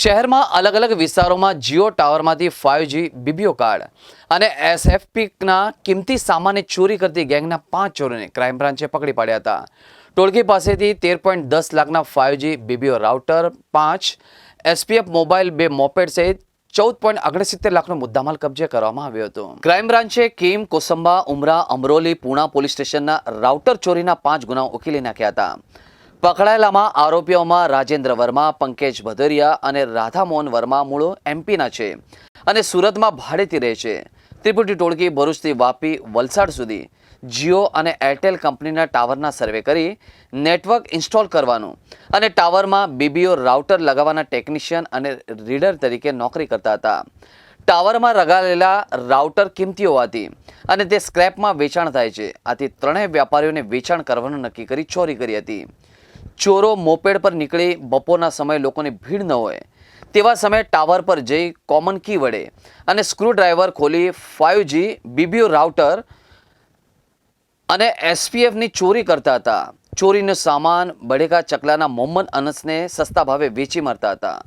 શહેરમાં અલગ અલગ વિસ્તારોમાં જીઓ ટાવરમાંથી ફાઇવજી બીબીઓ કાર્ડ અને એસએફપીના કિંમતી સામાનની ચોરી કરતી ગેંગના પાંચ ચોરોને ક્રાઇમ બ્રાન્ચે પકડી પાડ્યા હતા. ટોળકી પાસેથી તેર પોઈન્ટ દસ લાખના ફાઇવજી બીબીઓ રાઉટર પાંચ એસપીએફ મોબાઈલ, બે મોપેડ સહિત ચૌદ પોઈન્ટ અગણસિત્તેર લાખનો મુદ્દામાલ કબજે કરવામાં આવ્યો હતો. ક્રાઇમ બ્રાન્ચે કીમ, કોસંબા, ઉમરા, અમરોલી, પૂણા પોલીસ સ્ટેશનના રાઉટર ચોરીના પાંચ ગુનાઓ ઉકેલી નાખ્યા હતા. પકડાયેલામાં આરોપીઓમાં રાજેન્દ્ર વર્મા, પંકજ ભદરિયા અને રાધામોહન વર્મા મૂળો એમપીના છે અને સુરતમાં ભાડેથી રહે છે. ત્રિપુટી ટોળકી ભરૂચથી વાપી વલસાડ સુધી જીઓ અને એરટેલ કંપનીના ટાવરના સર્વે કરી નેટવર્ક ઇન્સ્ટોલ કરવાનું અને ટાવરમાં બીબીઓ રાઉટર લગાવવાના ટેકનિશિયન અને રીડર તરીકે નોકરી કરતા હતા. ટાવરમાં રગાડેલા રાઉટર કિંમતી હોવાથી અને તે સ્ક્રેપમાં વેચાણ થાય છે. આથી ત્રણેય વ્યાપારીઓને વેચાણ કરવાનું નક્કી કરી ચોરી કરી હતી. ચોરો મોપેડ પર નીકળી બપોરના સમયે લોકોની ભીડ ન હોય, તેવા સમયે ટાવર પર જઈ કોમન કી વડે અને સ્ક્રૂડ્રાઈવર ખોલી ખોલી ફાઇવજી બીબીઓ રાઉટર અને એસપીએફની ચોરી કરતા હતા. ચોરીનો સામાન બડેકા ચકલાના મોહમ્મદ અનસને સસ્તા ભાવે વેચી મારતા હતા.